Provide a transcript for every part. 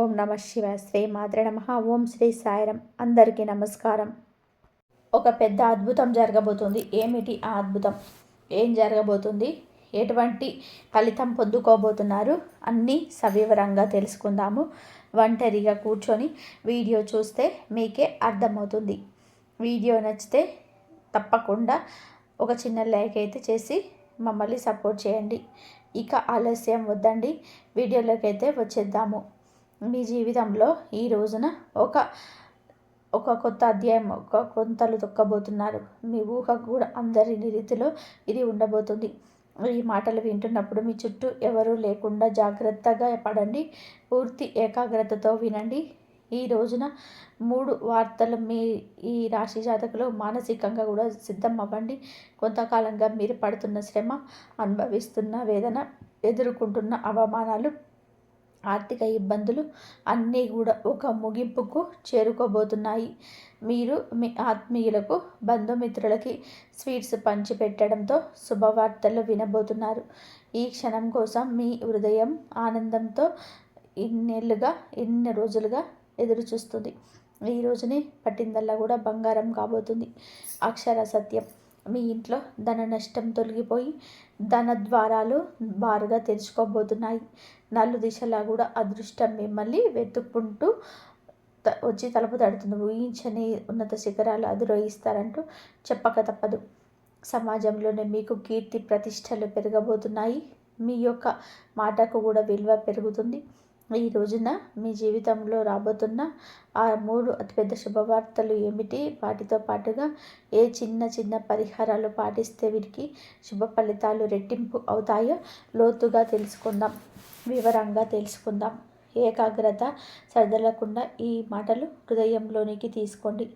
ఓం నమ శివ శ్రీ మాత్ర నమ. ఓం శ్రీ సాయిరం అందరికీ నమస్కారం. ఒక పెద్ద అద్భుతం జరగబోతుంది. ఏమిటి ఆ అద్భుతం? ఏం జరగబోతుంది? ఎటువంటి ఫలితం పొందుకోబోతున్నారు? అన్నీ సవివరంగా తెలుసుకుందాము. ఒంటరిగా కూర్చొని వీడియో చూస్తే మీకే అర్థమవుతుంది. వీడియో నచ్చితే తప్పకుండా ఒక చిన్న లైక్ అయితే చేసి మమ్మల్ని సపోర్ట్ చేయండి. ఇక ఆలస్యం వద్దండి. వీడియోలోకి అయితే వచ్చేద్దాము. మీ జీవితంలో ఈ రోజున ఒక ఒక కొత్త అధ్యాయం ఒక కొంతలు తొక్కబోతున్నారు. మీ ఊహకు కూడా అందరి రీతిలో ఇది ఉండబోతుంది. ఈ మాటలు వింటున్నప్పుడు మీ చుట్టూ ఎవరూ లేకుండా జాగ్రత్తగా పడండి. పూర్తి ఏకాగ్రతతో వినండి. ఈ రోజున మూడు వార్తలు మీ ఈ రాశి జాతకులు మానసికంగా కూడా సిద్ధం అవ్వండి కొంతకాలంగా మీరు పడుతున్న శ్రమ అనుభవిస్తున్న వేదన ఎదుర్కొంటున్న అవమానాలు ఆర్థిక ఇబ్బందులు అన్నీ కూడా ఒక ముగింపుకు చేరుకోబోతున్నాయి. మీరు మీ ఆత్మీయులకు బంధుమిత్రులకి స్వీట్స్ పంచిపెట్టడంతో శుభవార్తలు వినబోతున్నారు. ఈ క్షణం కోసం మీ హృదయం ఆనందంతో ఇన్నేళ్ళుగా ఇన్ని రోజులుగా ఎదురు చూస్తుంది ఈ రోజుని పట్టిందల్లా కూడా బంగారం కాబోతుంది. అక్షర సత్యం. మీ ఇంట్లో ధన నష్టం తొలగిపోయి ధన ద్వారాలు బారుగా తెరుచుకోబోతున్నాయి. నలు దిశలా కూడా అదృష్టం మిమ్మల్ని వెతుక్కుంటూ వచ్చి తలుపు తడుతుంది. ఊహించని ఉన్నత శిఖరాలు అధిరోహిస్తారంటూ చెప్పక తప్పదు. సమాజంలోనే మీకు కీర్తి ప్రతిష్టలు పెరగబోతున్నాయి. మీ యొక్క మాటకు కూడా విలువ పెరుగుతుంది. ఈ రోజున మీ జీవితంలో రాబోతున్న ఆ మూడు అతిపెద్ద శుభవార్తలు ఏమిటి? వాటితో పాటుగా ఏ చిన్న చిన్న పరిహారాలు పాటిస్తే వీరికి శుభ ఫలితాలు రెట్టింపు అవుతాయో లోతుగా తెలుసుకుందాం. వివరంగా తెలుసుకుందాం. ఏకాగ్రత సర్దలకుండా ఈ మాటలు హృదయంలోనికి తీసుకోండి.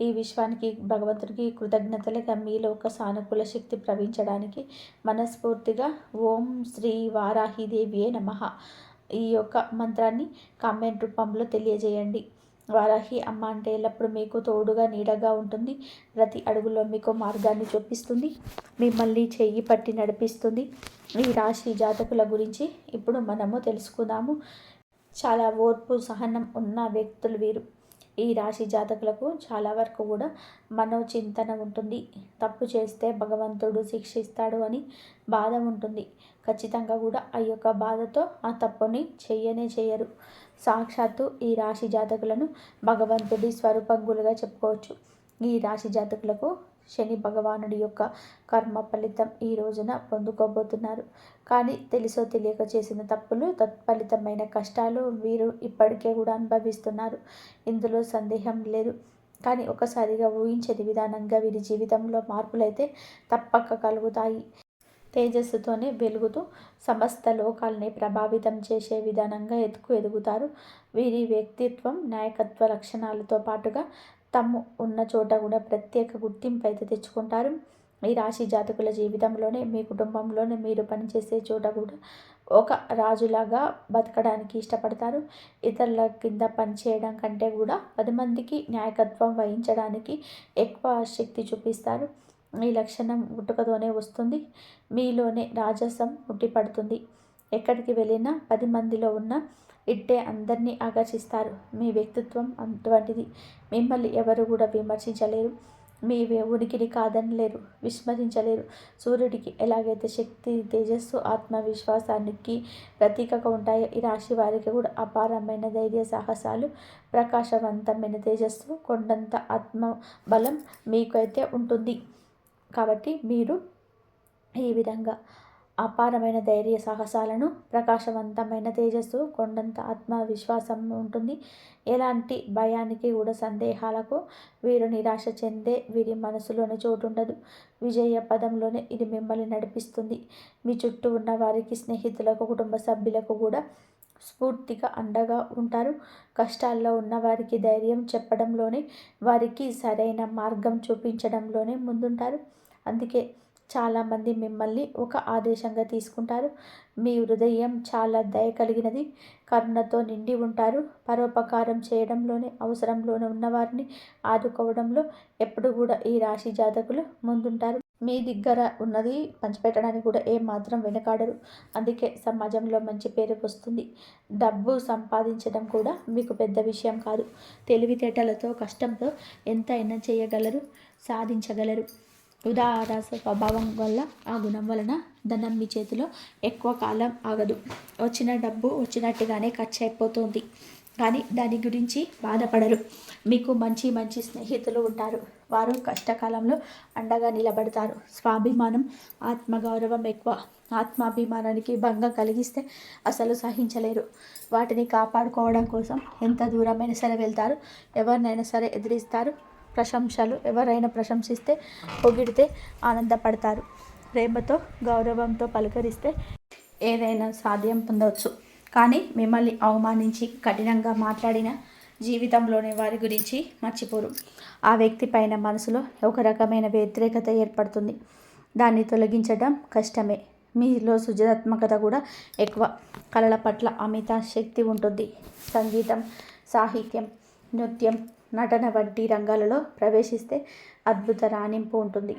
ఈ విశ్వానికి భగవంతుడికి కృతజ్ఞతలుగా మీలో ఒక సానుకూల శక్తి ప్రవహించడానికి మనస్ఫూర్తిగా ఓం శ్రీ వారాహిదేవియే నమ. ఈ యొక్క మంత్రాన్ని కామెంట్ రూపంలో తెలియజేయండి. వారాహి అమ్మ అంటే ఎల్లప్పుడూ మీకు తోడుగా నీడగా ఉంటుంది. ప్రతి అడుగులో మీకు మార్గాన్ని చూపిస్తుంది. మిమ్మల్ని చెయ్యి పట్టి నడిపిస్తుంది. ఈ రాశి జాతకుల గురించి ఇప్పుడు మనము తెలుసుకుందాము. చాలా ఓర్పు సహనం ఉన్న వ్యక్తులు వీరు. ఈ రాశి జాతకులకు చాలా వరకు కూడా మనోచింతన ఉంటుంది. తప్పు చేస్తే భగవంతుడు శిక్షిస్తాడు అని బాధ ఉంటుంది. ఖచ్చితంగా కూడా ఆ యొక్క బాధతో ఆ తప్పుని చేయనే చేయరు. సాక్షాత్తు ఈ రాశి జాతకులను భగవంతుడి స్వరూపంగులుగా చెప్పుకోవచ్చు. ఈ రాశి జాతకులకు శని భగవానుడి యొక్క కర్మ ఫలితం ఈ రోజున పొందుకోబోతున్నారు. కానీ తెలుసో తెలియక చేసిన తప్పులు తత్ఫలితమైన కష్టాలు వీరు ఇప్పటికే కూడా అనుభవిస్తున్నారు. ఇందులో సందేహం లేదు. కానీ ఒకసారిగా ఊహించేది విధానంగా వీరి జీవితంలో మార్పులైతే తప్పక కలుగుతాయి. తేజస్సుతోనే వెలుగుతూ సమస్త లోకాల్ని ప్రభావితం చేసే విధానంగా ఎదుకు ఎదుగుతారు. వీరి వ్యక్తిత్వం నాయకత్వ లక్షణాలతో పాటుగా తమ్ము ఉన్న చోట కూడా ప్రత్యేక గుర్తింపు అయితే తెచ్చుకుంటారు. ఈ రాశి జాతకుల జీవితంలోనే మీ కుటుంబంలోనే మీరు పనిచేసే చోట కూడా ఒక రాజులాగా బతకడానికి ఇష్టపడతారు. ఇతరుల కింద పనిచేయడం కంటే కూడా పది మందికి నాయకత్వం వహించడానికి ఎక్కువ శక్తి చూపిస్తారు. ఈ లక్షణం గుట్టుకతోనే వస్తుంది. మీలోనే రాజసం ఉట్టిపడుతుంది. ఎక్కడికి వెళ్ళినా పది మందిలో ఉన్న ఇట్టే అందరినీ ఆకర్షిస్తారు. మీ వ్యక్తిత్వం అటువంటిది. మిమ్మల్ని ఎవరు కూడా విమర్శించలేరు. మీ ఉనికిని కాదనలేరు. విస్మరించలేరు. సూర్యుడికి ఎలాగైతే శక్తి తేజస్సు ఆత్మవిశ్వాసానికి ప్రతీకగా ఉంటాయో ఈ రాశి వారికి కూడా అపారమైన ధైర్య సాహసాలు ప్రకాశవంతమైన తేజస్సు కొండంత ఆత్మ బలం మీకు అయితే ఉంటుంది. కాబట్టి మీరు ఈ విధంగా అపారమైన ధైర్య సాహసాలను ప్రకాశవంతమైన తేజస్సు కొండంత ఆత్మవిశ్వాసం ఉంటుంది. ఎలాంటి భయానికి కూడా సందేహాలకు వీరు నిరాశ చెందే వీరి మనసులోనే చోటు ఉండదు విజయ పదంలోనే ఇది మిమ్మల్ని నడిపిస్తుంది. మీ చుట్టూ ఉన్న వారికి స్నేహితులకు కుటుంబ సభ్యులకు కూడా స్ఫూర్తిగా అండగా ఉంటారు. కష్టాల్లో ఉన్న వారికి ధైర్యం చెప్పడంలోనే వారికి సరైన మార్గం చూపించడంలోనే ముందుంటారు. అందుకే చాలామంది మిమ్మల్ని ఒక ఆదేశంగా తీసుకుంటారు. మీ హృదయం చాలా దయ కలిగినది. కరుణతో నిండి ఉంటారు. పరోపకారం చేయడంలోనే అవసరంలోనే ఉన్నవారిని ఆదుకోవడంలో ఎప్పుడు కూడా ఈ రాశి జాతకులు ముందుంటారు. మీ దగ్గర ఉన్నది పంచిపెట్టడానికి కూడా ఏమాత్రం వెనకాడరు. అందుకే సమాజంలో మంచి పేరు వస్తుంది. డబ్బు సంపాదించడం కూడా మీకు పెద్ద విషయం కాదు. తెలివితేటలతో కష్టంతో ఎంతైనా చేయగలరు సాధించగలరు. ఉదార స్వభావం వల్ల ఆ గుణం వలన ధనం మీ చేతిలో ఎక్కువ కాలం ఆగదు. వచ్చిన డబ్బు వచ్చినట్టుగానే ఖర్చు అయిపోతుంది. కానీ దాని గురించి బాధపడరు. మీకు మంచి మంచి స్నేహితులు ఉంటారు. వారు కష్టకాలంలో అండగా నిలబడతారు. స్వాభిమానం ఆత్మగౌరవం ఎక్కువ. ఆత్మాభిమానానికి భంగం కలిగిస్తే అసలు సహించలేరు. వాటిని కాపాడుకోవడం కోసం ఎంత దూరమైనా సరే వెళ్తారు. ఎవరినైనా సరే ఎదిరిస్తారు. ప్రశంసలు ఎవరైనా ప్రశంసిస్తే పొగిడితే ఆనందపడతారు. ప్రేమతో గౌరవంతో పలకరిస్తే ఏదైనా సాధ్యం పొందవచ్చు. కానీ మిమ్మల్ని అవమానించి కఠినంగా మాట్లాడిన జీవితంలోని వారి గురించి మర్చిపోరు. ఆ వ్యక్తి పైన మనసులో ఒక రకమైన వ్యతిరేకత ఏర్పడుతుంది. దాన్ని తొలగించడం కష్టమే. మీలో సృజనాత్మకత కూడా ఎక్కువ. కళల పట్ల అమిత శక్తి ఉంటుంది. సంగీతం సాహిత్యం నృత్యం నటన వంటి రంగాలలో ప్రవేశిస్తే అద్భుత రాణింపు ఉంటుంది.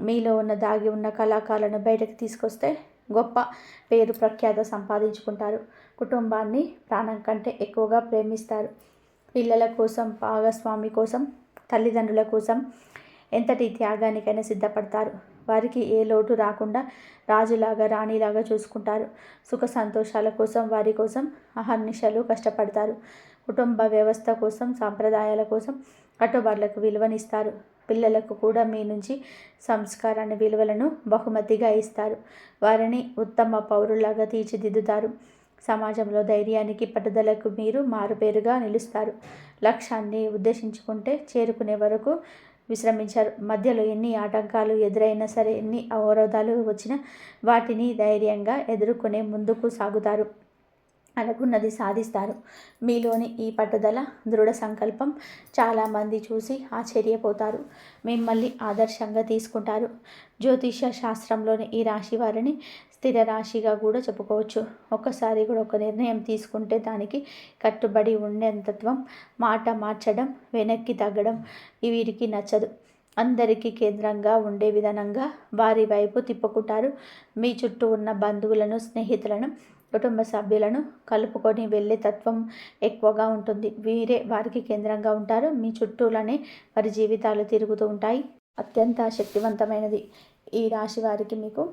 మీలో ఉన్న దాగి ఉన్న కళాకారులను బయటకు తీసుకొస్తే గొప్ప పేరు ప్రఖ్యాత సంపాదించుకుంటారు. కుటుంబాన్ని ప్రాణం కంటే ఎక్కువగా ప్రేమిస్తారు. పిల్లల కోసం భాగస్వామి కోసం తల్లిదండ్రుల కోసం ఎంతటి త్యాగానికైనా సిద్ధపడతారు. వారికి ఏ లోటు రాకుండా రాజులాగా రాణిలాగా చూసుకుంటారు. సుఖ సంతోషాల కోసం వారి కోసం అహర్నిశలు కష్టపడతారు. కుటుంబ వ్యవస్థ కోసం సాంప్రదాయాల కోసం కట్టుబాట్లకు విలువనిస్తారు. పిల్లలకు కూడా మీ నుంచి సంస్కారాన్ని విలువలను బహుమతిగా ఇస్తారు. వారిని ఉత్తమ పౌరులాగా తీర్చిదిద్దుతారు. సమాజంలో ధైర్యానికి పట్టుదలకు మీరు మారుపేరుగా నిలుస్తారు. లక్ష్యాన్ని ఉద్దేశించుకుంటే చేరుకునే వరకు విశ్రమించారు. మధ్యలో ఎన్ని ఆటంకాలు ఎదురైనా సరే ఎన్ని అవరోధాలు వచ్చినా వాటిని ధైర్యంగా ఎదుర్కొనే ముందుకు సాగుతారు. అనుకున్నది సాధిస్తారు. మీలోని ఈ పట్టుదల దృఢ సంకల్పం చాలామంది చూసి ఆశ్చర్యపోతారు. మిమ్మల్ని ఆదర్శంగా తీసుకుంటారు. జ్యోతిష శాస్త్రంలోని ఈ రాశి వారిని స్థిర రాశిగా కూడా చెప్పుకోవచ్చు. ఒక్కసారి కూడా ఒక నిర్ణయం తీసుకుంటే దానికి కట్టుబడి ఉండేంతత్వం మాట మార్చడం వెనక్కి తగ్గడం వీరికి నచ్చదు. అందరికీ కేంద్రంగా ఉండే విధానంగా వారి వైపు తిప్పుకుంటారు. మీ చుట్టూ ఉన్న బంధువులను స్నేహితులను కుటుంబ సభ్యులను కలుపుకొని వెళ్ళే తత్వం ఎక్కువగా ఉంటుంది. వీరే వారికి కేంద్రంగా ఉంటారు. మీ చుట్టూలోనే వారి జీవితాలు తిరుగుతూ ఉంటాయి. అత్యంత శక్తివంతమైనది ఈ రాశి వారికి మీకు.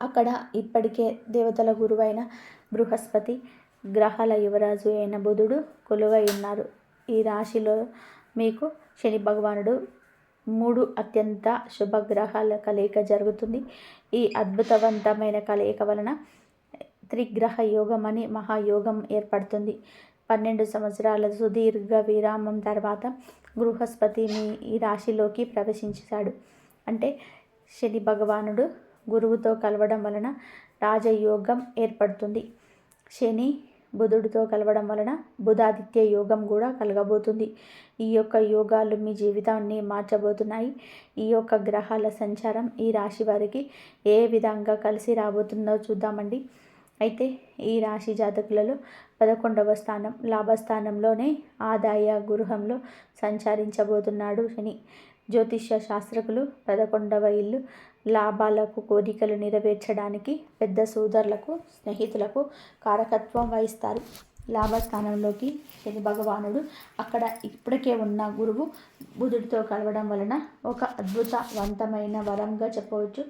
అక్కడ ఇప్పటికే దేవతల గురువైన బృహస్పతి గ్రహాల యువరాజు అయిన బుధుడు కొలువై ఉన్నారు. ఈ రాశిలో మీకు శని భగవానుడు మూడు అత్యంత శుభగ్రహాల కలయిక జరుగుతుంది. ఈ అద్భుతవంతమైన కలయిక వలన త్రిగ్రహ యోగం అని మహాయోగం ఏర్పడుతుంది. పన్నెండు సంవత్సరాల సుదీర్ఘ విరామం తర్వాత బృహస్పతి మీ ఈ రాశిలోకి ప్రవేశించాడు. అంటే శని భగవానుడు గురువుతో కలవడం వలన రాజయోగం ఏర్పడుతుంది. శని బుధుడితో కలవడం వలన బుధాదిత్య యోగం కూడా కలగబోతుంది. ఈ యొక్క యోగాలు మీ జీవితాన్ని మార్చబోతున్నాయి. ఈ యొక్క గ్రహాల సంచారం ఈ రాశి వారికి ఏ విధంగా కలిసి రాబోతుందో చూద్దామండి. అయితే ఈ రాశి జాతకులలో పదకొండవ స్థానం లాభస్థానంలోనే ఆదాయ గృహంలో సంచరించబోతున్నాడు శని. జ్యోతిష్య శాస్త్రకులు పదకొండవ ఇల్లు లాభాలకు కోరికలు నెరవేర్చడానికి పెద్ద సోదరులకు స్నేహితులకు కారకత్వం వహిస్తారు. లాభస్థానంలోకి శని భగవానుడు అక్కడ ఇప్పటికే ఉన్న గురువు బుధుడితో కలవడం వలన ఒక అద్భుతవంతమైన వరంగా చెప్పవచ్చు.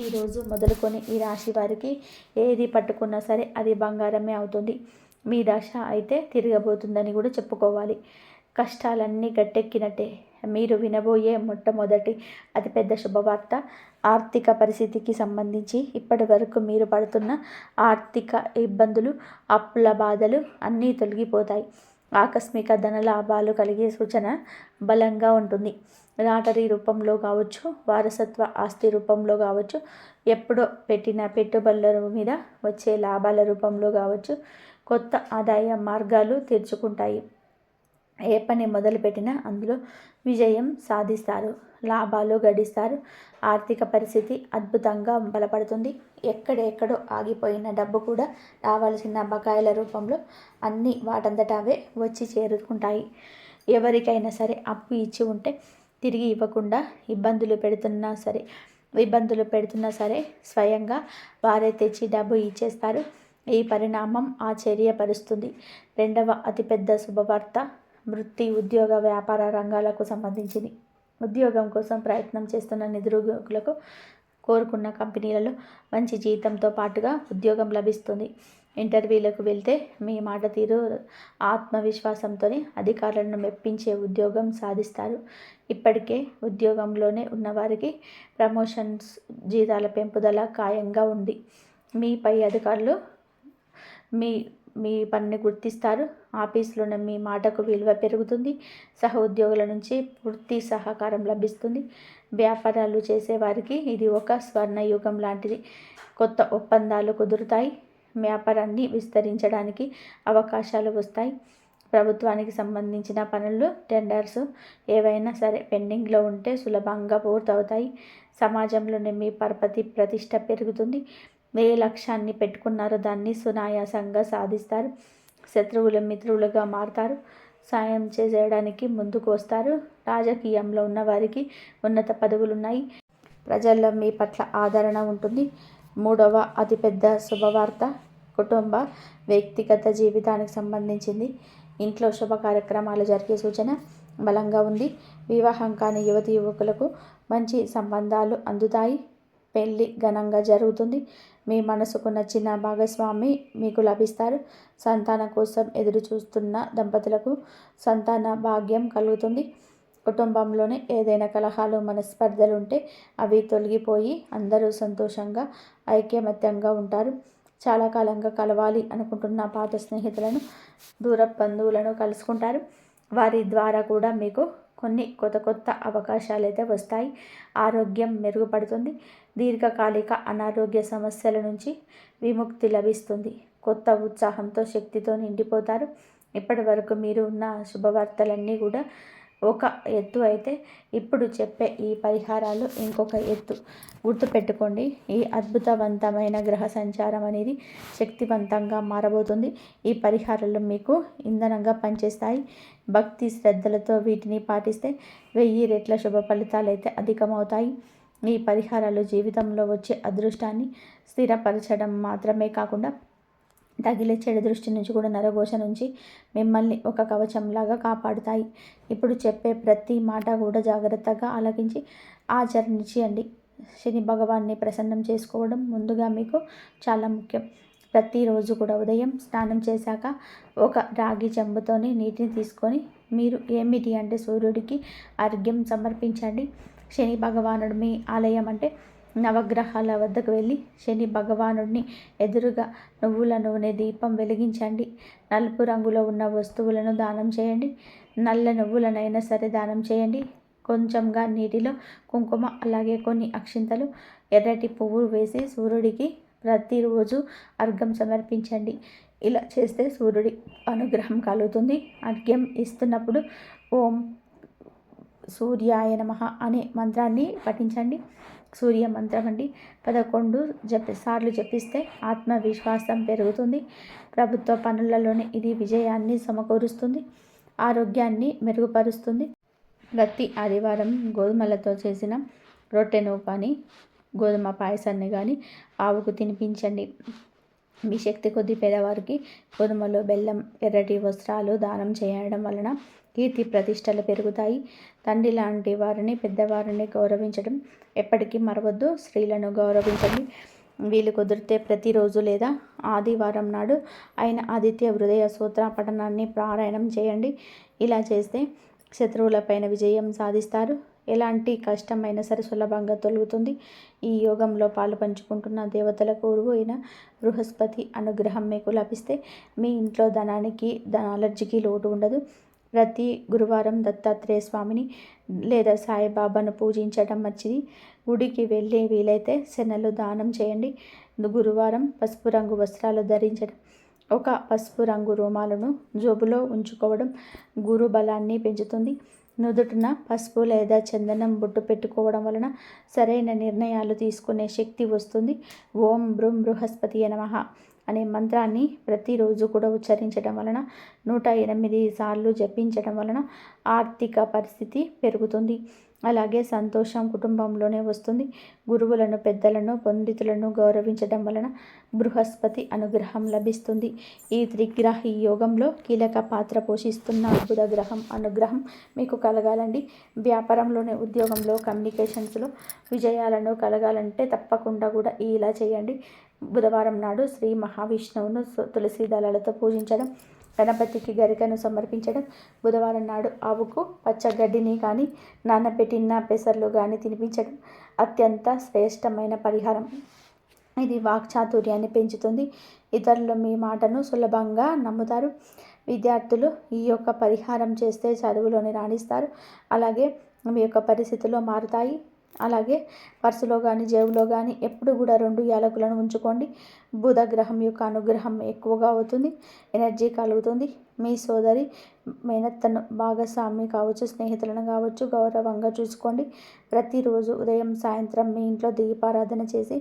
ఈరోజు మొదలుకొని ఈ రాశి వారికి ఏది పట్టుకున్నా సరే అది బంగారమే అవుతుంది. మీ దశ అయితే తిరగబోతుందని కూడా చెప్పుకోవాలి. కష్టాలన్నీ గట్టెక్కినట్టే. మీరు వినబోయే మొట్టమొదటి అతిపెద్ద శుభవార్త ఆర్థిక పరిస్థితికి సంబంధించి. ఇప్పటి వరకు మీరు పడుతున్న ఆర్థిక ఇబ్బందులు అప్పుల బాధలు అన్నీ తొలగిపోతాయి. ఆకస్మిక ధన లాభాలు కలిగే సూచన బలంగా ఉంటుంది. లాటరీ రూపంలో కావచ్చు వారసత్వ ఆస్తి రూపంలో కావచ్చు ఎప్పుడో పెట్టిన పెట్టుబడుల మీద వచ్చే లాభాల రూపంలో కావచ్చు కొత్త ఆదాయ మార్గాలు తెరుచుకుంటాయి. ఏ పని మొదలుపెట్టినా అందులో విజయం సాధిస్తారు లాభాలు గడిస్తారు. ఆర్థిక పరిస్థితి అద్భుతంగా బలపడుతుంది. ఎక్కడెక్కడో ఆగిపోయిన డబ్బు కూడా రావాల్సిన బకాయిల రూపంలో అన్నీ వాటంతట అవే వచ్చి చేరుకుంటాయి. ఎవరికైనా సరే అప్పు ఇచ్చి ఉంటే తిరిగి ఇవ్వకుండా ఇబ్బందులు పెడుతున్నా సరే ఇబ్బందులు పెడుతున్నా సరే స్వయంగా వారే తెచ్చి డబ్బు ఇచ్చేస్తారు. ఈ పరిణామం ఆశ్చర్యపరుస్తుంది. రెండవ అతిపెద్ద శుభవార్త వృత్తి ఉద్యోగ వ్యాపార రంగాలకు సంబంధించింది. ఉద్యోగం కోసం ప్రయత్నం చేస్తున్న నిరుద్యోగులకు కోరుకున్న కంపెనీలలో మంచి జీతంతో పాటుగా ఉద్యోగం లభిస్తుంది. ఇంటర్వ్యూలకు వెళ్తే మీ మాట తీరు ఆత్మవిశ్వాసంతో అధికారులను మెప్పించే ఉద్యోగం సాధిస్తారు. ఇప్పటికే ఉద్యోగంలోనే ఉన్నవారికి ప్రమోషన్స్ జీతాల పెంపుదల ఖాయంగా ఉంది. మీ పై అధికారులు మీ మీ పనిని గుర్తిస్తారు. ఆఫీస్లోనే మీ మాటకు విలువ పెరుగుతుంది. సహ ఉద్యోగుల నుంచి పూర్తి సహకారం లభిస్తుంది. వ్యాపారాలు చేసేవారికి ఇది ఒక స్వర్ణయుగం లాంటిది. కొత్త ఒప్పందాలు కుదురుతాయి. వ్యాపారాన్ని విస్తరించడానికి అవకాశాలు వస్తాయి. ప్రభుత్వానికి సంబంధించిన పనులు టెండర్స్ ఏవైనా సరే పెండింగ్లో ఉంటే సులభంగా పూర్తవుతాయి. సమాజంలోనే మీ పరపతి ప్రతిష్ట పెరుగుతుంది. ఏ లక్ష్యాన్ని పెట్టుకున్నారో. దాన్ని సునాయాసంగా సాధిస్తారు. శత్రువులు మిత్రులుగా మారుతారు. సాయం చేసేయడానికి ముందుకు వస్తారు. రాజకీయంలో ఉన్న వారికి ఉన్నత పదవులు ఉన్నాయి ప్రజల్లో మీ పట్ల ఆదరణ ఉంటుంది. మూడవ అతిపెద్ద శుభవార్త కుటుంబ వ్యక్తిగత జీవితానికి సంబంధించింది. ఇంట్లో శుభ కార్యక్రమాలు జరిగే సూచన బలంగా ఉంది. వివాహం కాని యువతి యువకులకు మంచి సంబంధాలు అందుతాయి. పెళ్ళి ఘనంగా జరుగుతుంది. మీ మనసుకు నచ్చిన భాగస్వామి మీకు లభిస్తారు. సంతానం కోసం ఎదురు చూస్తున్న దంపతులకు సంతాన భాగ్యం కలుగుతుంది. కుటుంబంలోనే ఏదైనా కలహాలు మనస్పర్ధలు ఉంటే అవి తొలగిపోయి అందరూ సంతోషంగా ఐక్యమత్యంగా ఉంటారు. చాలా కాలంగా కలవాలి అనుకుంటున్న పాత స్నేహితులను దూర బంధువులను కలుసుకుంటారు. వారి ద్వారా కూడా మీకు కొన్ని కొత్త కొత్త అవకాశాలు అయితే వస్తాయి. ఆరోగ్యం మెరుగుపడుతుంది. దీర్ఘకాలిక అనారోగ్య సమస్యల నుంచి విముక్తి లభిస్తుంది. కొత్త ఉత్సాహంతో శక్తితో నిండిపోతారు. ఇప్పటి వరకు మీరు ఉన్న శుభవార్తలన్నీ కూడా ఒక ఎత్తు అయితే ఇప్పుడు చెప్పే ఈ పరిహారాలు ఇంకొక ఎత్తు. గుర్తుపెట్టుకోండి ఈ అద్భుతవంతమైన గ్రహ సంచారం అనేది శక్తివంతంగా మారబోతుంది. ఈ పరిహారాలు మీకు ఇంధనంగా పనిచేస్తాయి. భక్తి శ్రద్ధలతో వీటిని పాటిస్తే వెయ్యి రెట్ల శుభ ఫలితాలు అయితే అధికమవుతాయి. ఈ పరిహారాలు జీవితంలో వచ్చే అదృష్టాన్ని స్థిరపరచడం మాత్రమే కాకుండా తగిలే చెడు దృష్టి నుంచి కూడా నరఘోష నుంచి మిమ్మల్ని ఒక కవచంలాగా కాపాడుతాయి. ఇప్పుడు చెప్పే ప్రతి మాట కూడా జాగ్రత్తగా ఆలకించి ఆచరించండి. శని భగవాన్ని ప్రసన్నం చేసుకోవడం ముందుగా మీకు చాలా ముఖ్యం. ప్రతిరోజు కూడా ఉదయం స్నానం చేశాక ఒక రాగి చెంబుతోని నీటిని తీసుకొని మీరు ఏమిటి అంటే సూర్యుడికి అర్ఘ్యం సమర్పించండి. శని భగవానుడు మీ ఆలయం అంటే నవగ్రహాల వద్దకు వెళ్ళి శని భగవానుడిని ఎదురుగా నువ్వుల నూనె దీపం వెలిగించండి. నలుపు రంగులో ఉన్న వస్తువులను దానం చేయండి. నల్ల నువ్వులనైనా సరే దానం చేయండి. కొంచెంగా నీటిలో కుంకుమ అలాగే కొన్ని అక్షింతలు ఎర్రటి పువ్వు వేసి సూర్యుడికి ప్రతిరోజు అర్ఘం సమర్పించండి. ఇలా చేస్తే సూర్యుడి అనుగ్రహం కలుగుతుంది. అర్ఘ్యం ఇస్తున్నప్పుడు ఓం సూర్యాయ నమ అనే మంత్రాన్ని పఠించండి. సూర్య మంత్రం అండి. పదకొండు జపి సార్లు జపిస్తే ఆత్మవిశ్వాసం పెరుగుతుంది. ప్రభుత్వ పనులలోనే ఇది విజయాన్ని సమకూరుస్తుంది. ఆరోగ్యాన్ని మెరుగుపరుస్తుంది. ప్రతి ఆదివారం గోధుమలతో చేసిన రొట్టెను కానీ గోధుమ పాయసాన్ని కానీ ఆవుకు తినిపించండి. మీ శక్తి కొద్ది పేదవారికి గోధుమలో బెల్లం ఎర్రటి వస్త్రాలు దానం చేయడం వలన కీర్తి ప్రతిష్టలు పెరుగుతాయి. తండ్రి లాంటి వారిని పెద్దవారిని గౌరవించడం ఎప్పటికీ మరవద్దు. స్త్రీలను గౌరవించండి. వీలు కుదిరితే ప్రతిరోజు లేదా ఆదివారం నాడు ఆయన ఆదిత్య హృదయ సూత్ర పఠనాన్ని పారాయణం చేయండి. ఇలా చేస్తే శత్రువులపైన విజయం సాధిస్తారు. ఎలాంటి కష్టమైనా సరే సులభంగా తొలుగుతుంది. ఈ యోగంలో పాలు పంచుకుంటున్న దేవతల గురువు అయిన బృహస్పతి అనుగ్రహం మీకు లభిస్తే మీ ఇంట్లో ధనానికి అలర్జీకి లోటు ఉండదు. ప్రతి గురువారం దత్తాత్రేయ స్వామిని లేదా సాయిబాబాను పూజించడం మంచిది. గుడికి వెళ్ళే వీలైతే శనలు దానం చేయండి. గురువారం పసుపు రంగు వస్త్రాలు ధరించడం ఒక పసుపు రంగు రోమాలను జోబులో ఉంచుకోవడం గురు బలాన్ని పెంచుతుంది. నుదుటిన పసుపు లేదా చందనం బొట్టు పెట్టుకోవడం వలన సరైన నిర్ణయాలు తీసుకునే శక్తి వస్తుంది. ఓం బృం బృహస్పతి నమః. అనే మంత్రాన్ని ప్రతిరోజు కూడా ఉచ్చరించడం వలన నూట ఎనిమిది సార్లు జపించడం వలన ఆర్థిక పరిస్థితి పెరుగుతుంది. అలాగే సంతోషం కుటుంబంలోనే వస్తుంది. గురువులను పెద్దలను పండితులను గౌరవించడం వలన బృహస్పతి అనుగ్రహం లభిస్తుంది. ఈ త్రిగ్రహి యోగంలో కీలక పాత్ర పోషిస్తున్న అద్భుత గ్రహం అనుగ్రహం మీకు కలగాలండి. వ్యాపారంలోనే ఉద్యోగంలో కమ్యూనికేషన్స్లో విజయాలను కలగాలంటే తప్పకుండా కూడా ఇలా చేయండి. బుధవారం నాడు శ్రీ మహావిష్ణువును తులసి దళాలతో పూజించడం గణపతికి గరికను సమర్పించడం బుధవారం నాడు ఆవుకు పచ్చగడ్డిని కానీ నానబెట్టిన పెసర్లు కానీ తినిపించడం అత్యంత శ్రేష్టమైన పరిహారం. ఇది వాక్చాతుర్యాన్ని పెంచుతుంది. ఇతరులు మీ మాటను సులభంగా నమ్ముతారు. విద్యార్థులు ఈ యొక్క పరిహారం చేస్తే చదువులోని రాణిస్తారు. అలాగే మీ యొక్క పరిస్థితుల్లో మారుతాయి. అలాగే పర్సులో కానీ జేబులో కానీ ఎప్పుడు కూడా రెండు యాలకులను ఉంచుకోండి. బుధ గ్రహం యొక్క అనుగ్రహం ఎక్కువగా అవుతుంది ఎనర్జీ కలుగుతుంది. మీ సోదరి మేనత్తను భాగస్వామి కావచ్చు స్నేహితులను కావచ్చు గౌరవంగా చూసుకోండి. ప్రతిరోజు ఉదయం సాయంత్రం మీ ఇంట్లో దీపారాధన చేసి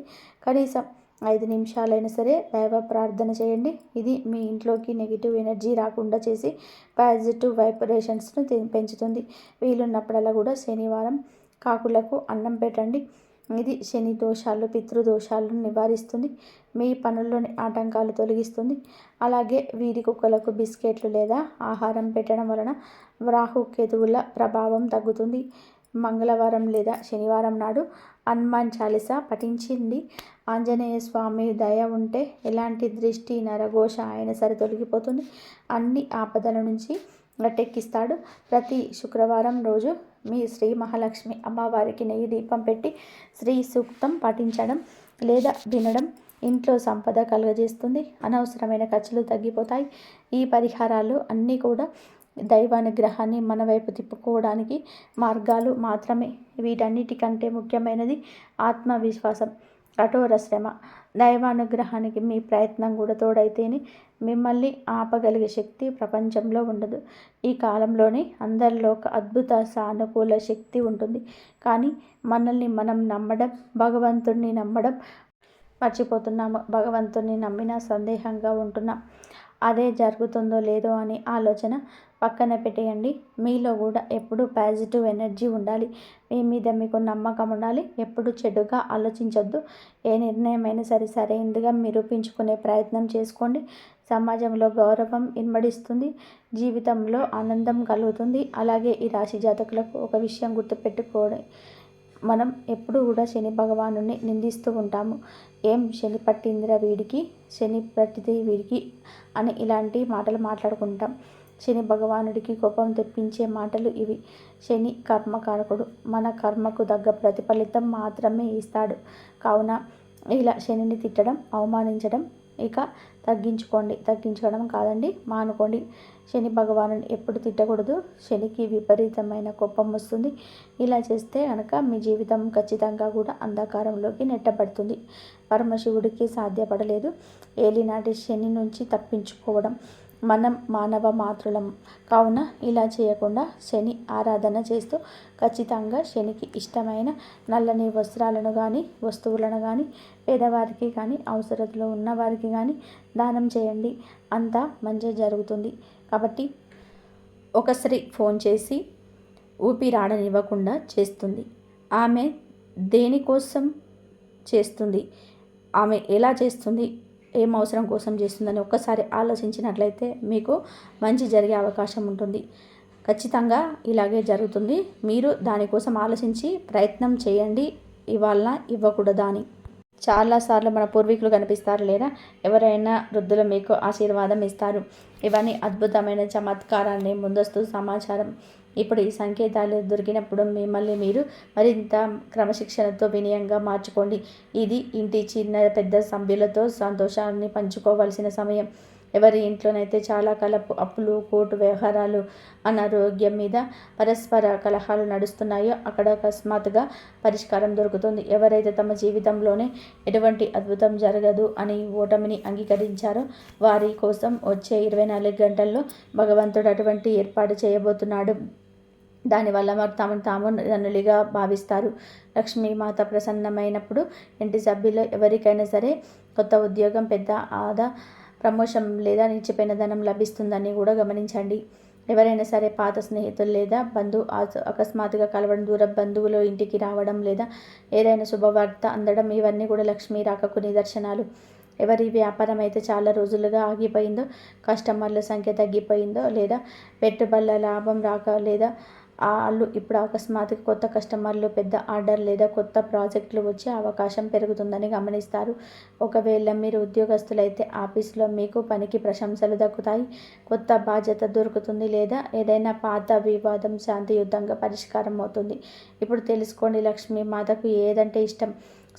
కనీసం ఐదు నిమిషాలైనా సరే దైవ ప్రార్థన చేయండి. ఇది మీ ఇంట్లోకి నెగిటివ్ ఎనర్జీ రాకుండా చేసి పాజిటివ్ వైబ్రేషన్స్ను పెంచుతుంది. వీలున్నప్పుడల్లా కూడా శనివారం కాకులకు అన్నం పెట్టండి. ఇది శని దోషాలు పితృదోషాలను నివారిస్తుంది. మీ పనుల్లోని ఆటంకాలు తొలగిస్తుంది. అలాగే వీరి కుక్కలకు బిస్కెట్లు లేదా ఆహారం పెట్టడం వలన రాహు కేతువుల ప్రభావం తగ్గుతుంది. మంగళవారం లేదా శనివారం నాడు హనుమాన్ చాలీస పఠించింది. ఆంజనేయ స్వామి దయ ఉంటే ఎలాంటి దృష్టి నరఘోష ఆయన సరే తొలగిపోతుంది. అన్ని ఆపదల నుంచి గట్టెక్కిస్తాడు ప్రతి శుక్రవారం రోజు మీ శ్రీ మహాలక్ష్మి అమ్మవారికి నెయ్యి దీపం పెట్టి శ్రీ సూక్తం పాటించడం లేదా వినడం ఇంట్లో సంపద కలుగజేస్తుంది. అనవసరమైన ఖర్చులు తగ్గిపోతాయి. ఈ పరిహారాలు అన్నీ కూడా దైవానుగ్రహాన్ని మన వైపు తిప్పుకోవడానికి మార్గాలు మాత్రమే. వీటన్నిటికంటే ముఖ్యమైనది ఆత్మవిశ్వాసం. కఠోర శ్రమ. దైవానుగ్రహానికి మీ ప్రయత్నం కూడా తోడైతేనే మిమ్మల్ని ఆపగలిగే శక్తి ప్రపంచంలో ఉండదు. ఈ కాలంలోనే అందరిలో ఒక అద్భుత సానుకూల శక్తి ఉంటుంది. కానీ మనల్ని మనం నమ్మడం భగవంతుణ్ణి నమ్మడం మర్చిపోతున్నాము. భగవంతుని నమ్మినా సందేహంగా ఉంటున్నాం. అదే జరుగుతుందో లేదో అనే ఆలోచన పక్కన పెట్టేయండి. మీలో కూడా ఎప్పుడు పాజిటివ్ ఎనర్జీ ఉండాలి. మీ మీద మీకు నమ్మకం ఉండాలి. ఎప్పుడు చెడుగా ఆలోచించొద్దు. ఏ నిర్ణయమైనా సరే సరైనదిగా నిరూపించుకునే ప్రయత్నం చేసుకోండి. సమాజంలో గౌరవం ఇన్మడిస్తుంది జీవితంలో ఆనందం కలుగుతుంది. అలాగే ఈ రాశి జాతకులకు ఒక విషయం గుర్తుపెట్టుకోవడం మనం ఎప్పుడు కూడా శని భగవాను నిందిస్తూ ఉంటాము. ఏం శని పట్టిందిరా వీడికి శని పట్టింది వీడికి అని ఇలాంటి మాటలు మాట్లాడుకుంటాం. శని భగవానుడికి కోపం తెప్పించే మాటలు ఇవి. శని కర్మకారకుడు. మన కర్మకు తగ్గ ప్రతిఫలితం మాత్రమే ఇస్తాడు. కావున ఇలా శనిని తిట్టడం అవమానించడం ఇక తగ్గించుకోండి. తగ్గించుకోవడం కాదండి మానుకోండి. శని భగవాను ఎప్పుడు తిట్టకూడదు. శనికి విపరీతమైన కోపం వస్తుంది. ఇలా చేస్తే కనుక మీ జీవితం ఖచ్చితంగా కూడా అంధకారంలోకి నెట్టబడుతుంది. పరమశివుడికి సాధ్యపడలేదు. ఏలినాటి శని నుంచి తప్పించుకోవడం మనం మానవ మాతృలం కావున ఇలా చేయకుండా శని ఆరాధన చేస్తూ ఖచ్చితంగా శనికి ఇష్టమైన నల్లని వస్త్రాలను కానీ వస్తువులను కానీ పేదవారికి కానీ అవసరతలో ఉన్నవారికి కానీ దానం చేయండి. అంతా మంచి జరుగుతుంది. కాబట్టి ఒక స్త్రీ ఫోన్ చేసి ఊపిరాడనివ్వకుండా చేస్తుంది. ఆమె దేనికోసం చేస్తుంది? ఆమె ఎలా చేస్తుంది? ఏం అవసరం కోసం చేస్తుందని ఒక్కసారి ఆలోచించినట్లయితే మీకు మంచి జరిగే అవకాశం ఉంటుంది. ఖచ్చితంగా ఇలాగే జరుగుతుంది. మీరు దానికోసం ఆలోచించి ప్రయత్నం చేయండి. ఇవాళ ఇవ్వకూడదా అని చాలాసార్లు మన పూర్వీకులు కనిపిస్తారు లేదా ఎవరైనా వృద్ధులు మీకు ఆశీర్వాదం ఇస్తారు. ఇవన్నీ అద్భుతమైన చమత్కారాన్ని ముందస్తు సమాచారం. ఇప్పుడు ఈ సంకేతాలు దొరికినప్పుడు మిమ్మల్ని మీరు మరింత క్రమశిక్షణతో వినయంగా మార్చుకోండి. ఇది ఇంటి చిన్న పెద్ద సభ్యులతో సంతోషాన్ని పంచుకోవాల్సిన సమయం. ఎవరి ఇంట్లోనైతే చాలా కలపు అప్పులు కోర్టు వ్యవహారాలు అనారోగ్యం మీద పరస్పర కలహాలు నడుస్తున్నాయో అక్కడ అకస్మాత్తుగా పరిష్కారం దొరుకుతుంది. ఎవరైతే తమ జీవితంలోనే ఎటువంటి అద్భుతం జరగదు అని ఓటమిని అంగీకరించారో వారి కోసం వచ్చే ఇరవై నాలుగు గంటల్లో భగవంతుడు అటువంటి ఏర్పాటు చేయబోతున్నాడు. దానివల్ల వారు తమను తాము ధనులుగా భావిస్తారు. లక్ష్మీమాత ప్రసన్నమైనప్పుడు ఇంటి సభ్యులు ఎవరికైనా సరే కొత్త ఉద్యోగం పెద్ద ఆదా ప్రమోషన్ లేదా నిలిచిపోయిన ధనం లభిస్తుందని కూడా గమనించండి. ఎవరైనా సరే పాత స్నేహితులు లేదా బంధు అకస్మాత్తుగా కలవడం దూర బంధువులు ఇంటికి రావడం లేదా ఏదైనా శుభవార్త అందడం ఇవన్నీ కూడా లక్ష్మీ రాకకు నిదర్శనాలు. ఎవరి వ్యాపారం అయితే చాలా రోజులుగా ఆగిపోయిందో కస్టమర్ల సంఖ్య తగ్గిపోయిందో లేదా పెట్టుబడుల లాభం రాక లేదా వాళ్ళు ఇప్పుడు అకస్మాత్తుగా కొత్త కస్టమర్లు పెద్ద ఆర్డర్ లేదా కొత్త ప్రాజెక్టులు వచ్చే అవకాశం పెరుగుతుందని గమనిస్తారు. ఒకవేళ మీరు ఉద్యోగస్తులైతే ఆఫీస్లో మీకు పనికి ప్రశంసలు దక్కుతాయి. కొత్త బాధ్యత దొరుకుతుంది లేదా ఏదైనా పాత వివాదం శాంతియుద్ధంగా పరిష్కారం అవుతుంది. ఇప్పుడు తెలుసుకోండి లక్ష్మీ మాతకు ఏదంటే ఇష్టం.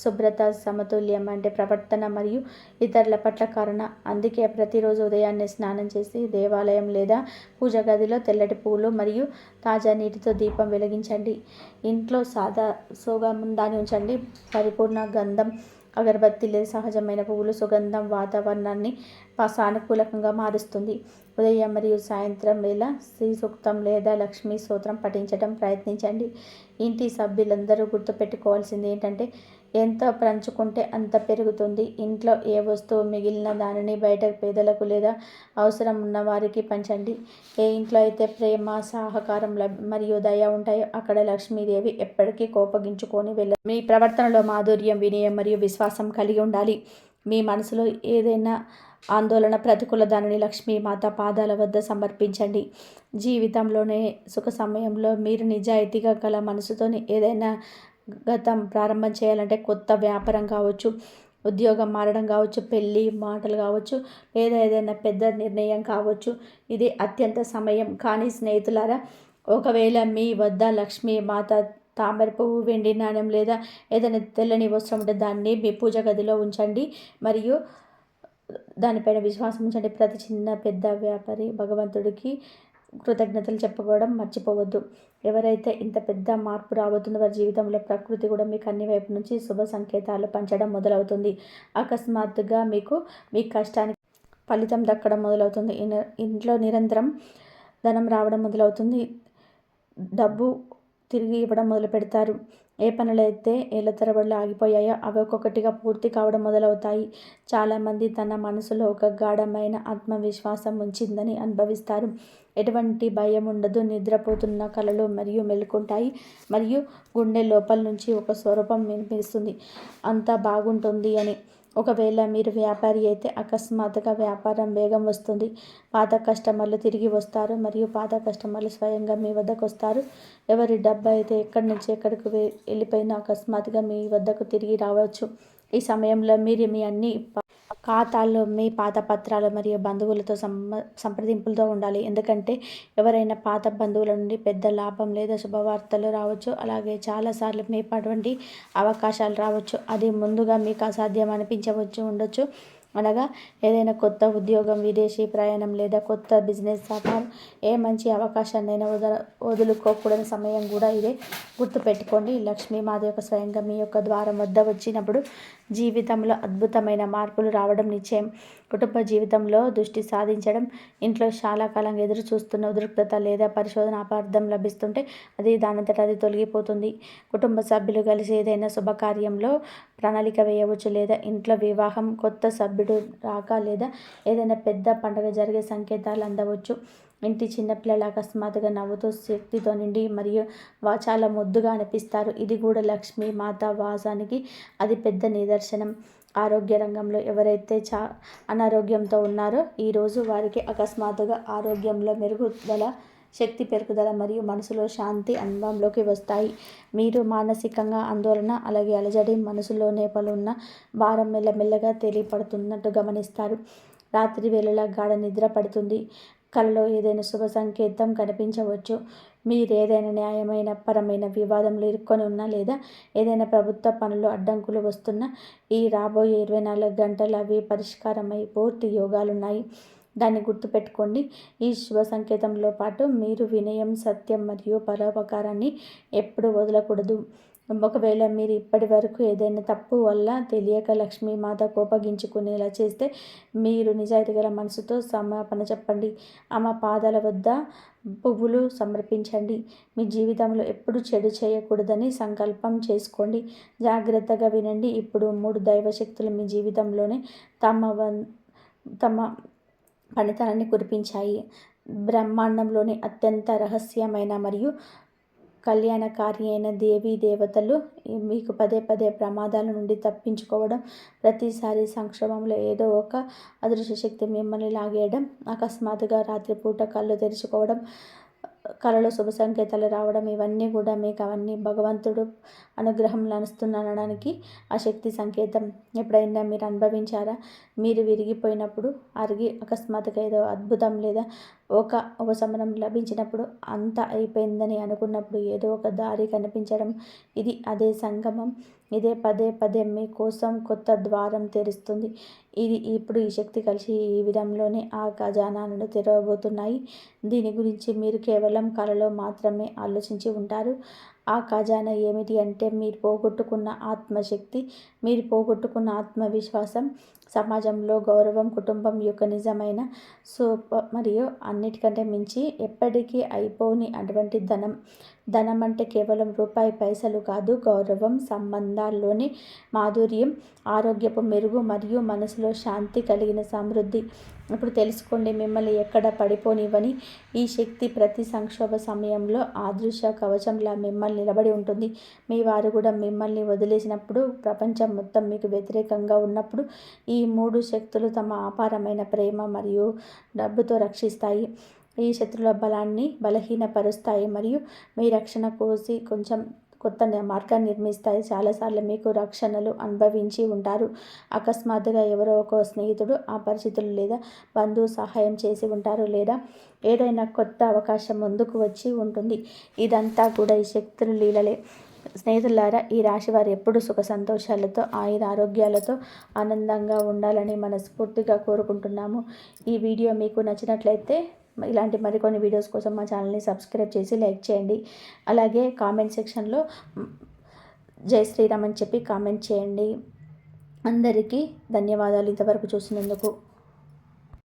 శుభ్రత సమతుల్యం అంటే ప్రవర్తన మరియు ఇతరుల పట్ల కరుణ. అందుకే ప్రతిరోజు ఉదయాన్నే స్నానం చేసి దేవాలయం లేదా పూజ గదిలో తెల్లటి పూలు మరియు తాజా నీటితో దీపం వెలిగించండి. ఇంట్లో సాదా సోగముందాన్ని ఉంచండి. పరిపూర్ణ గంధం అగరబత్తి లేదా సహజమైన పువ్వులు సుగంధం వాతావరణాన్ని సానుకూలకంగా మారుస్తుంది. ఉదయం మరియు సాయంత్రం వేళ శ్రీ సూక్తం లేదా లక్ష్మీ స్తోత్రం పఠించడం ప్రయత్నించండి. ఇంటి సభ్యులందరూ గుర్తుపెట్టుకోవాల్సింది ఏంటంటే ఎంత పంచుకుంటే అంత పెరుగుతుంది. ఇంట్లో ఏ వస్తువు మిగిలిన దానిని బయట పేదలకు లేదా అవసరం ఉన్న వారికి పంచండి. ఏ ఇంట్లో అయితే ప్రేమ సహకారం మరియు దయ ఉంటాయో అక్కడ లక్ష్మీదేవి ఎప్పటికీ కోపగించుకొని వెళ్ళ మీ ప్రవర్తనలో మాధుర్యం వినయం మరియు విశ్వాసం కలిగి ఉండాలి. మీ మనసులో ఏదైనా ఆందోళన ప్రతికూల దానిని లక్ష్మీ మాత పాదాల వద్ద సమర్పించండి. జీవితంలోనే సుఖ సమయంలో మీరు నిజాయితీగా గల మనసుతోని ఏదైనా గతం ప్రారంభం చేయాలంటే కొత్త వ్యాపారం కావచ్చు ఉద్యోగం మారడం కావచ్చు పెళ్ళి మాటలు కావచ్చు లేదా ఏదైనా పెద్ద నిర్ణయం కావచ్చు. ఇది అత్యంత సమయం. కానీ స్నేహితులారా ఒకవేళ మీ వద్ద లక్ష్మీ మాత తామర పువ్వు వెండి నాణ్యం లేదా ఏదైనా తెల్లని వస్త్రం ఉంటే దాన్ని మీ పూజ గదిలో ఉంచండి. మరియు దానిపైన విశ్వాసం ఉంచండి. ప్రతి చిన్న పెద్ద వ్యాపారి భగవంతుడికి కృతజ్ఞతలు చెప్పుకోవడం మర్చిపోవద్దు. ఎవరైతే ఇంత పెద్ద మార్పు రాబోతుందో వారి జీవితంలో ప్రకృతి కూడా మీకు అన్ని వైపు నుంచి శుభ సంకేతాలు పంచడం మొదలవుతుంది. అకస్మాత్తుగా మీకు మీ కష్టానికి ఫలితం దక్కడం మొదలవుతుంది. ఇన- ఇంట్లో నిరంతరం ధనం రావడం మొదలవుతుంది. డబ్బు తిరిగి ఇవ్వడం మొదలు పెడతారు ఏ పనులైతే ఏళ్ళ తరబడిలో ఆగిపోయాయో అవి ఒక్కొక్కటిగా పూర్తి కావడం మొదలవుతాయి. చాలామంది తన మనసులో ఒక గాఢమైన ఆత్మవిశ్వాసం ఉంచిందని అనుభవిస్తారు. ఎటువంటి భయం ఉండదు. నిద్రపోతున్న కళలు మరియు మెలుకుంటాయి మరియు గుండె లోపల నుంచి ఒక స్వరూపం వినిపిస్తుంది. అంతా బాగుంటుంది అని ఒకవేళ మీరు వ్యాపారి అయితే అకస్మాత్తుగా వ్యాపారం వేగం వస్తుంది. పాత కస్టమర్లు తిరిగి వస్తారు మరియు పాత కస్టమర్లు స్వయంగా మీ వద్దకు వస్తారు. ఎవరి డబ్బు అయితే ఎక్కడి నుంచి ఎక్కడికి వెళ్ళిపోయినా అకస్మాత్తుగా మీ వద్దకు తిరిగి రావచ్చు. ఈ సమయంలో మీరు మీ అన్ని ప- ఖాతాల్లో మీ పాత పత్రాలు మరియు బంధువులతో సంబ సంప్రదింపులతో ఉండాలి. ఎందుకంటే ఎవరైనా పాత బంధువుల నుండి పెద్ద లాభం లేదా శుభవార్తలు రావచ్చు. అలాగే చాలాసార్లు మీకు అటువంటి అవకాశాలు రావచ్చు. అది ముందుగా మీకు అసాధ్యం అనిపించవచ్చు ఉండొచ్చు. అనగా ఏదైనా కొత్త ఉద్యోగం విదేశీ ప్రయాణం లేదా కొత్త బిజినెస్ వ్యాపారం ఏ మంచి అవకాశాన్నైనా వదల వదులుకోకూడని సమయం కూడా ఇదే. గుర్తుపెట్టుకోండి లక్ష్మీమాత యొక్క స్వయంగా మీ యొక్క ద్వారం వద్ద వచ్చినప్పుడు జీవితంలో అద్భుతమైన మార్పులు రావడం నిశ్చయం. కుటుంబ జీవితంలో దృష్టి సాధించడం ఇంట్లో చాలా కాలంగా ఎదురు చూస్తున్న ఉద్రిక్తత లేదా పరిశోధన అపార్థం లభిస్తుంటే అది దానంతట అది తొలగిపోతుంది. కుటుంబ సభ్యులు కలిసి ఏదైనా శుభకార్యంలో ప్రణాళిక వేయవచ్చు లేదా ఇంట్లో వివాహం కొత్త సభ్యుడు రాక లేదా ఏదైనా పెద్ద పండుగ జరిగే సంకేతాలు అందవచ్చు. ఇంటి చిన్నపిల్లలు అకస్మాత్తుగా నవ్వుతూ శక్తితో నిండి మరియు చాలా ముద్దుగా అనిపిస్తారు. ఇది కూడా లక్ష్మీ మాత వాసానికి అది పెద్ద నిదర్శనం. ఆరోగ్య రంగంలో ఎవరైతే చా అనారోగ్యంతో ఉన్నారో ఈరోజు వారికి అకస్మాత్తుగా ఆరోగ్యంలో మెరుగుదల శక్తి పెరుగుదల మరియు మనసులో శాంతి అనుభవంలోకి వస్తాయి. మీరు మానసికంగా ఆందోళన అలాగే అలజడి మనసులో నేపలున్న భారం మెల్లమెల్లగా తెలియపడుతున్నట్టు గమనిస్తారు. రాత్రి వేళలా గాఢ నిద్ర పడుతుంది. కలలో ఏదైనా శుభ సంకేతం కనిపించవచ్చు. మీరు ఏదైనా న్యాయమైన పరమైన వివాదంలో ఇరుక్కొని ఉన్నా లేదా ఏదైనా ప్రభుత్వ పనులు అడ్డంకులు వస్తున్నా ఈ రాబోయే ఇరవై నాలుగు గంటలు అవి పరిష్కారమై పూర్తి యోగాలున్నాయి. దాన్ని గుర్తుపెట్టుకోండి. ఈ శుభ సంకేతంలో పాటు మీరు వినయం సత్యం మరియు పరోపకారాన్ని ఎప్పుడు వదలకూడదు. ఒకవేళ మీరు ఇప్పటి వరకు ఏదైనా తప్పు వల్ల తెలియక లక్ష్మీమాత కోపగించుకునేలా చేస్తే మీరు నిజాయితీ గల మనసుతో సమాపణ చెప్పండి. ఆమె పాదాల వద్ద పువ్వులు సమర్పించండి. మీ జీవితంలో ఎప్పుడు చెడు చేయకూడదని సంకల్పం చేసుకోండి. జాగ్రత్తగా వినండి. ఇప్పుడు మూడు దైవశక్తులు మీ జీవితంలోనే తమ తమ పనితనాన్ని కురిపించాయి. బ్రహ్మాండంలోని అత్యంత రహస్యమైన మరియు కళ్యాణకారి అయిన దేవీ దేవతలు మీకు పదే పదే ప్రమాదాల నుండి తప్పించుకోవడం ప్రతిసారి సంక్షోభంలో ఏదో ఒక అదృశ్య శక్తి మిమ్మల్ని లాగేయడం అకస్మాత్తుగా రాత్రిపూట కళ్ళు తెరుచుకోవడం కళలో శుభ సంకేతాలు రావడం ఇవన్నీ కూడా మీకు అవన్నీ భగవంతుడు అనుగ్రహం అనడానికి ఆ శక్తి సంకేతం ఎప్పుడైనా మీరు అనుభవించారా? మీరు విరిగిపోయినప్పుడు అరిగి అకస్మాత్తుగా ఏదో అద్భుతం లేదా ఒక ఉపశమనం లభించినప్పుడు అంత అయిపోయిందని అనుకున్నప్పుడు ఏదో ఒక దారి కనిపించడం ఇది అదే సంగమం. ఇదే పదే పదే మీకోసం కొత్త ద్వారం తెరుస్తుంది. ఇది ఇప్పుడు ఈ శక్తి కలిసి ఈ విధంలోనే ఆ ఖజానాలను తెరవబోతున్నాయి. దీని గురించి మీరు కేవలం కళలో మాత్రమే ఆలోచించి ఉంటారు. ఆ ఖజానా ఏమిటి అంటే మీరు పోగొట్టుకున్న ఆత్మశక్తి మీరు పోగొట్టుకున్న ఆత్మవిశ్వాసం సమాజంలో గౌరవం కుటుంబం యొక్క నిజమైన సో మరియు అన్నిటికంటే మించి ఎప్పటికీ అయిపోని అటువంటి ధనం. ధనం అంటే కేవలం రూపాయి పైసలు కాదు. గౌరవం సంబంధాల్లోని మాధుర్యం ఆరోగ్యపు మెరుగు మరియు మనసులో శాంతి కలిగిన సమృద్ధి. ఇప్పుడు తెలుసుకోండి మిమ్మల్ని ఎక్కడ పడిపోనివ్వని. ఈ శక్తి ప్రతి సంక్షోభ సమయంలో ఆదృశ్య కవచంలా మిమ్మల్ని నిలబడి ఉంటుంది. మీ వారు కూడా మిమ్మల్ని వదిలేసినప్పుడు ప్రపంచం మొత్తం మీకు వ్యతిరేకంగా ఉన్నప్పుడు ఈ మూడు శక్తులు తమ అపారమైన ప్రేమ మరియు డబ్బుతో రక్షిస్తాయి. ఈ శత్రుల బలాన్ని బలహీనపరుస్తాయి మరియు మీ రక్షణ కోసి కొంచెం కొత్త మార్గాన్ని నిర్మిస్తాయి. చాలాసార్లు మీకు రక్షణలు అనుభవించి ఉంటారు. అకస్మాత్తుగా ఎవరో ఒక స్నేహితుడు ఆ పరిస్థితులు లేదా బంధువు సహాయం చేసి ఉంటారు లేదా ఏదైనా కొత్త అవకాశం ముందుకు వచ్చి ఉంటుంది. ఇదంతా కూడా ఈ శక్తులు లీలలే. స్నేహితులారా ఈ రాశి వారు ఎప్పుడు సుఖ సంతోషాలతో ఆయుర ఆరోగ్యాలతో ఆనందంగా ఉండాలని మనస్ఫూర్తిగా కోరుకుంటున్నాము. ఈ వీడియో మీకు నచ్చినట్లయితే ఇలాంటి మరికొన్ని వీడియోస్ కోసం మా ఛానల్ని సబ్స్క్రైబ్ చేసి లైక్ చేయండి. అలాగే కామెంట్ సెక్షన్లో జై శ్రీరామ్ అని చెప్పి కామెంట్ చేయండి. అందరికీ ధన్యవాదాలు ఇంతవరకు చూసినందుకు.